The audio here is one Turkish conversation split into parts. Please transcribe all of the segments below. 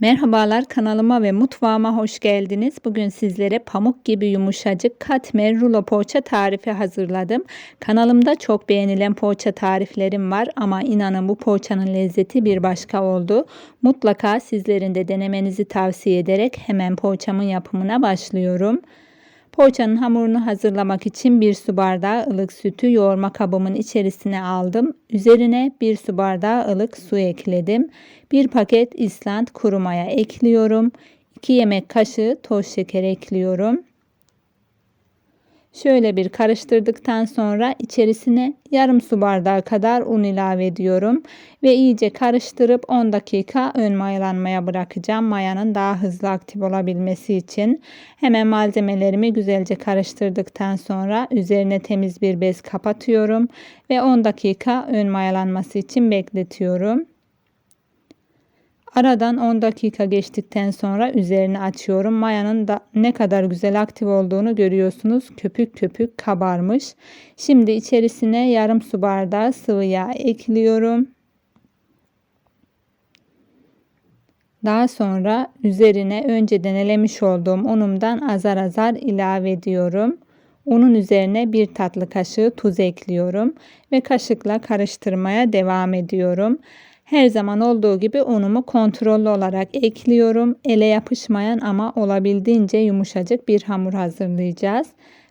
Merhabalar kanalıma ve mutfağıma hoş geldiniz. Bugün sizlere pamuk gibi yumuşacık katmer rulo poğaça tarifi hazırladım. Kanalımda çok beğenilen poğaça tariflerim var ama inanın bu poğaçanın lezzeti bir başka oldu. Mutlaka sizlerin de denemenizi tavsiye ederek hemen poğaçamın yapımına başlıyorum. Poğaçanın hamurunu hazırlamak için bir su bardağı ılık sütü yoğurma kabımın içerisine aldım. Üzerine bir su bardağı ılık su ekledim. Bir paket İsland kuru maya ekliyorum. 2 yemek kaşığı toz şeker ekliyorum. Şöyle bir karıştırdıktan sonra içerisine yarım su bardağı kadar un ilave ediyorum ve iyice karıştırıp 10 dakika ön mayalanmaya bırakacağım. Mayanın daha hızlı aktif olabilmesi için hemen malzemelerimi güzelce karıştırdıktan sonra üzerine temiz bir bez kapatıyorum ve 10 dakika ön mayalanması için bekletiyorum. Aradan 10 dakika geçtikten sonra üzerini açıyorum. Mayanın da ne kadar güzel aktif olduğunu görüyorsunuz. Köpük köpük kabarmış. Şimdi içerisine yarım su bardağı sıvı yağ ekliyorum. Daha sonra üzerine önceden elemiş olduğum unumdan azar azar ilave ediyorum. Unun üzerine bir tatlı kaşığı tuz ekliyorum ve kaşıkla karıştırmaya devam ediyorum. Her zaman olduğu gibi unumu kontrollü olarak ekliyorum. Ele yapışmayan ama olabildiğince yumuşacık bir hamur hazırlayacağız.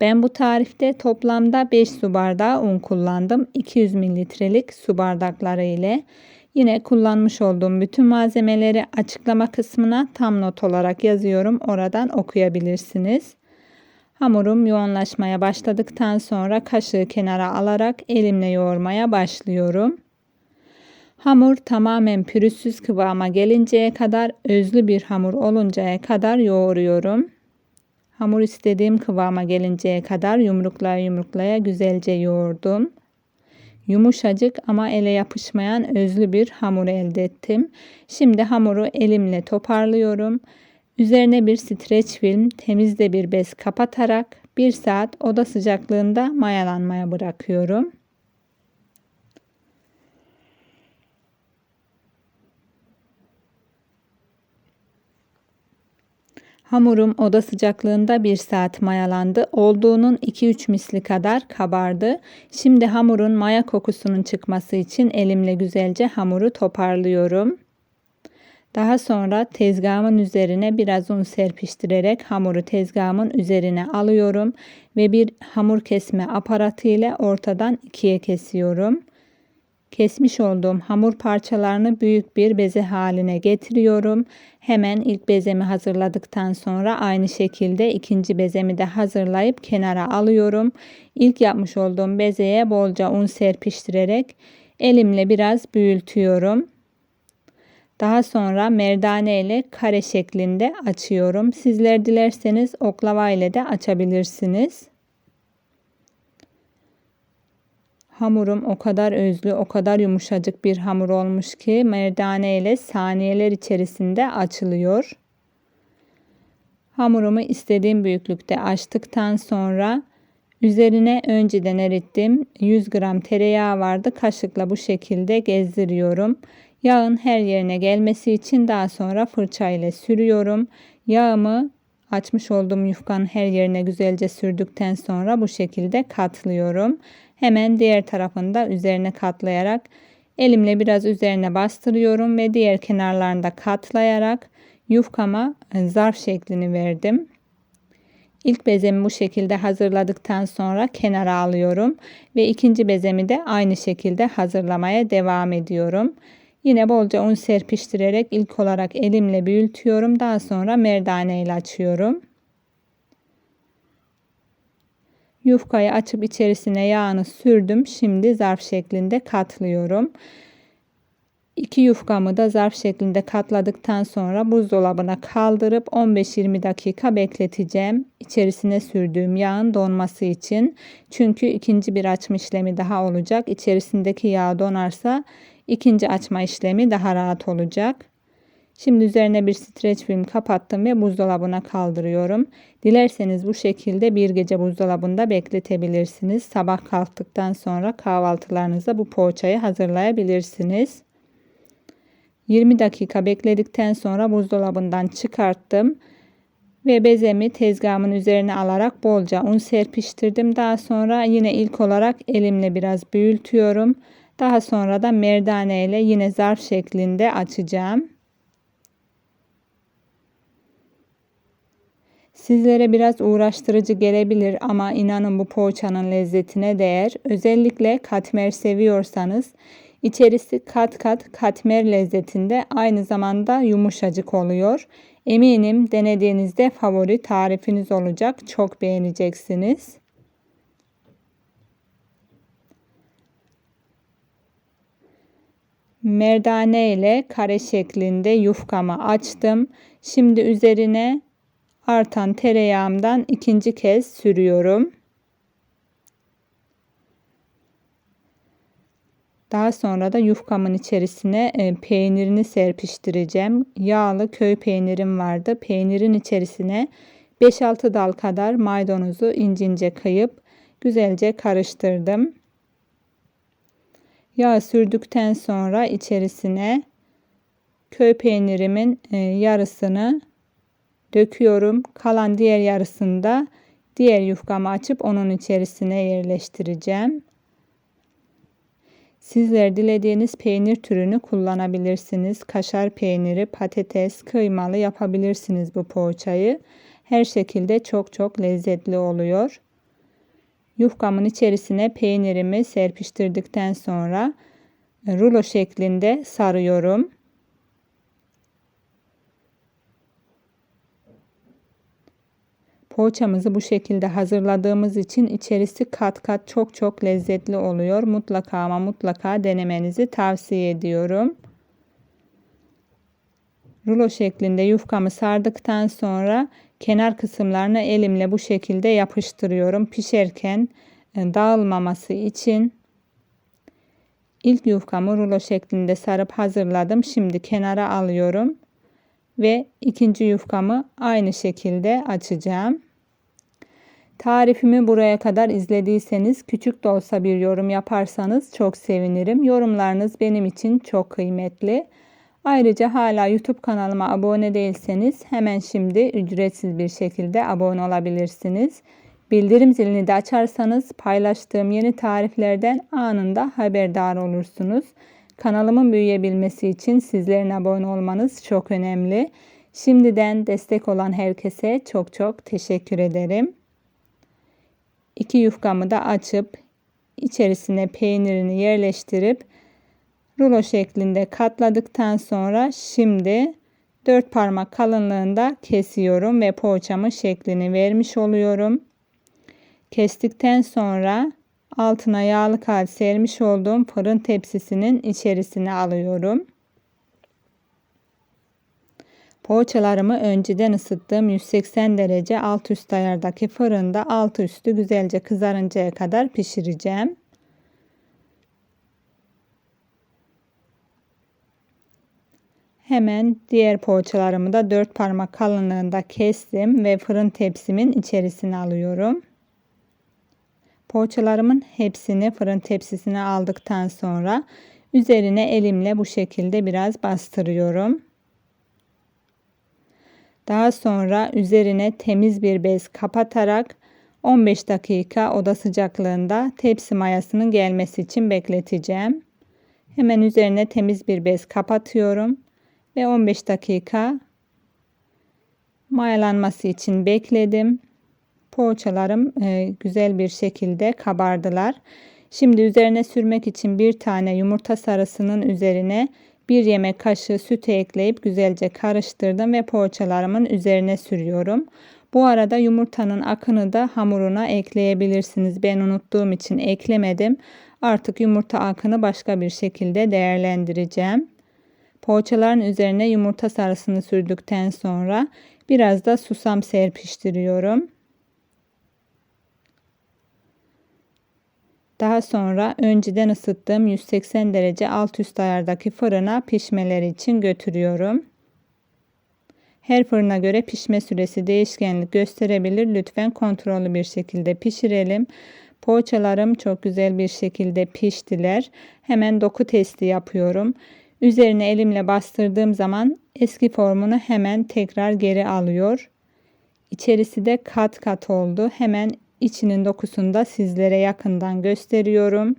Ben bu tarifte toplamda 5 su bardağı un kullandım. 200 mililitrelik su bardakları ile. Yine kullanmış olduğum bütün malzemeleri açıklama kısmına tam not olarak yazıyorum. Oradan okuyabilirsiniz. Hamurum yoğunlaşmaya başladıktan sonra kaşığı kenara alarak elimle yoğurmaya başlıyorum. Hamur tamamen pürüzsüz kıvama gelinceye kadar özlü bir hamur oluncaya kadar yoğuruyorum. Hamur istediğim kıvama gelinceye kadar yumruklaya yumruklaya güzelce yoğurdum. Yumuşacık ama ele yapışmayan özlü bir hamur elde ettim. Şimdi hamuru elimle toparlıyorum. Üzerine bir streç film, temiz de bir bez kapatarak 1 saat oda sıcaklığında mayalanmaya bırakıyorum. Hamurum oda sıcaklığında 1 saat mayalandı. Olduğunun 2-3 misli kadar kabardı. Şimdi hamurun maya kokusunun çıkması için elimle güzelce hamuru toparlıyorum. Daha sonra tezgahımın üzerine biraz un serpiştirerek hamuru tezgahımın üzerine alıyorum ve bir hamur kesme aparatı ile ortadan ikiye kesiyorum. Kesmiş olduğum hamur parçalarını büyük bir beze haline getiriyorum. Hemen ilk bezemi hazırladıktan sonra aynı şekilde ikinci bezemi de hazırlayıp kenara alıyorum. İlk yapmış olduğum bezeye bolca un serpiştirerek elimle biraz büyültüyorum. Daha sonra merdane ile kare şeklinde açıyorum. Sizler dilerseniz oklava ile de açabilirsiniz. Hamurum o kadar özlü, o kadar yumuşacık bir hamur olmuş ki merdane ile saniyeler içerisinde açılıyor. Hamurumu istediğim büyüklükte açtıktan sonra üzerine önceden erittim. 100 gram tereyağı vardı. Kaşıkla bu şekilde gezdiriyorum. Yağın her yerine gelmesi için daha sonra fırça ile sürüyorum. Yağımı açmış olduğum yufkanın her yerine güzelce sürdükten sonra bu şekilde katlıyorum. Hemen diğer tarafını da üzerine katlayarak elimle biraz üzerine bastırıyorum ve diğer kenarlarını da katlayarak yufkama e, zarf şeklini verdim. İlk bezemi bu şekilde hazırladıktan sonra kenara alıyorum ve ikinci bezemi de aynı şekilde hazırlamaya devam ediyorum. Yine bolca un serpiştirerek ilk olarak elimle büyütüyorum. Daha sonra merdane ile açıyorum. Yufkayı açıp içerisine yağını sürdüm. Şimdi zarf şeklinde katlıyorum. İki yufkamı da zarf şeklinde katladıktan sonra buzdolabına kaldırıp 15-20 dakika bekleteceğim. İçerisine sürdüğüm yağın donması için. Çünkü ikinci bir açma işlemi daha olacak. İçerisindeki yağ donarsa ikinci açma işlemi daha rahat olacak. Şimdi üzerine bir streç film kapattım ve buzdolabına kaldırıyorum. Dilerseniz bu şekilde bir gece buzdolabında bekletebilirsiniz. Sabah kalktıktan sonra kahvaltılarınızda bu poğaçayı hazırlayabilirsiniz. 20 dakika bekledikten sonra buzdolabından çıkarttım ve bezemi tezgahımın üzerine alarak bolca un serpiştirdim. Daha sonra yine ilk olarak elimle biraz büyültüyorum. Daha sonra da merdane ile yine zarf şeklinde açacağım. Sizlere biraz uğraştırıcı gelebilir ama inanın bu poğaçanın lezzetine değer. Özellikle katmer seviyorsanız içerisi kat kat katmer lezzetinde aynı zamanda yumuşacık oluyor. Eminim denediğinizde favori tarifiniz olacak. Çok beğeneceksiniz. Merdane ile kare şeklinde yufkamı açtım. Şimdi üzerine artan tereyağımdan ikinci kez sürüyorum. Daha sonra da yufkamın içerisine e, peynirini serpiştireceğim. Yağlı köy peynirim vardı. Peynirin içerisine 5-6 dal kadar maydanozu ince ince kıyıp güzelce karıştırdım. Yağ sürdükten sonra içerisine köy peynirimin e, yarısını döküyorum. Kalan diğer yarısını da diğer yufkamı açıp onun içerisine yerleştireceğim. Sizler dilediğiniz peynir türünü kullanabilirsiniz. Kaşar peyniri, patates, kıymalı yapabilirsiniz bu poğaçayı. Her şekilde çok çok lezzetli oluyor. Yufkamın içerisine peynirimi serpiştirdikten sonra rulo şeklinde sarıyorum. Poğaçamızı bu şekilde hazırladığımız için içerisi kat kat çok çok lezzetli oluyor. Mutlaka ama mutlaka denemenizi tavsiye ediyorum. Rulo şeklinde yufkamı sardıktan sonra kenar kısımlarını elimle bu şekilde yapıştırıyorum. Pişerken e, dağılmaması için ilk yufkamı rulo şeklinde sarıp hazırladım. Şimdi kenara alıyorum ve ikinci yufkamı aynı şekilde açacağım. Tarifimi buraya kadar izlediyseniz küçük de olsa bir yorum yaparsanız çok sevinirim. Yorumlarınız benim için çok kıymetli. Ayrıca hala YouTube kanalıma abone değilseniz hemen şimdi ücretsiz bir şekilde abone olabilirsiniz. Bildirim zilini de açarsanız paylaştığım yeni tariflerden anında haberdar olursunuz. Kanalımın büyüyebilmesi için sizlerin abone olmanız çok önemli. Şimdiden destek olan herkese çok çok teşekkür ederim. İki yufkamı da açıp içerisine peynirini yerleştirip rulo şeklinde katladıktan sonra şimdi dört parmak kalınlığında kesiyorum ve poğaçamın şeklini vermiş oluyorum. Kestikten sonra altına yağlı kağıt sermiş olduğum fırın tepsisinin içerisine alıyorum. Poğaçalarımı önceden ısıttığım 180 derece alt üst ayardaki fırında alt üstü güzelce kızarıncaya kadar pişireceğim. Hemen diğer poğaçalarımı da 4 parmak kalınlığında kestim ve fırın tepsimin içerisine alıyorum. Poğaçalarımın hepsini fırın tepsisine aldıktan sonra üzerine elimle bu şekilde biraz bastırıyorum. Daha sonra üzerine temiz bir bez kapatarak 15 dakika oda sıcaklığında tepsi mayasının gelmesi için bekleteceğim. Hemen üzerine temiz bir bez kapatıyorum ve 15 dakika mayalanması için bekledim. Poğaçalarım e, güzel bir şekilde kabardılar. Şimdi üzerine sürmek için bir tane yumurta sarısının üzerine bir yemek kaşığı sütü ekleyip güzelce karıştırdım ve poğaçalarımın üzerine sürüyorum. Bu arada yumurtanın akını da hamuruna ekleyebilirsiniz. Ben unuttuğum için eklemedim. Artık yumurta akını başka bir şekilde değerlendireceğim. Poğaçaların üzerine yumurta sarısını sürdükten sonra biraz da susam serpiştiriyorum. Daha sonra önceden ısıttığım 180 derece alt üst ayardaki fırına pişmeleri için götürüyorum. Her fırına göre pişme süresi değişkenlik gösterebilir. Lütfen kontrollü bir şekilde pişirelim. Poğaçalarım çok güzel bir şekilde piştiler. Hemen doku testi yapıyorum. Üzerine elimle bastırdığım zaman eski formunu hemen tekrar geri alıyor. İçerisi de kat kat oldu. Hemen içinin dokusunu da sizlere yakından gösteriyorum.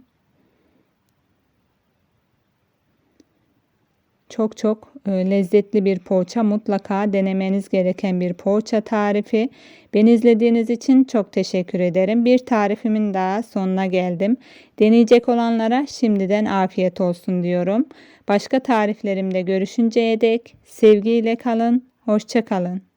Çok çok e, lezzetli bir poğaça mutlaka denemeniz gereken bir poğaça tarifi. Beni izlediğiniz için çok teşekkür ederim. Bir tarifimin daha sonuna geldim. Deneyecek olanlara şimdiden afiyet olsun diyorum. Başka tariflerimde görüşünceye dek sevgiyle kalın, hoşça kalın.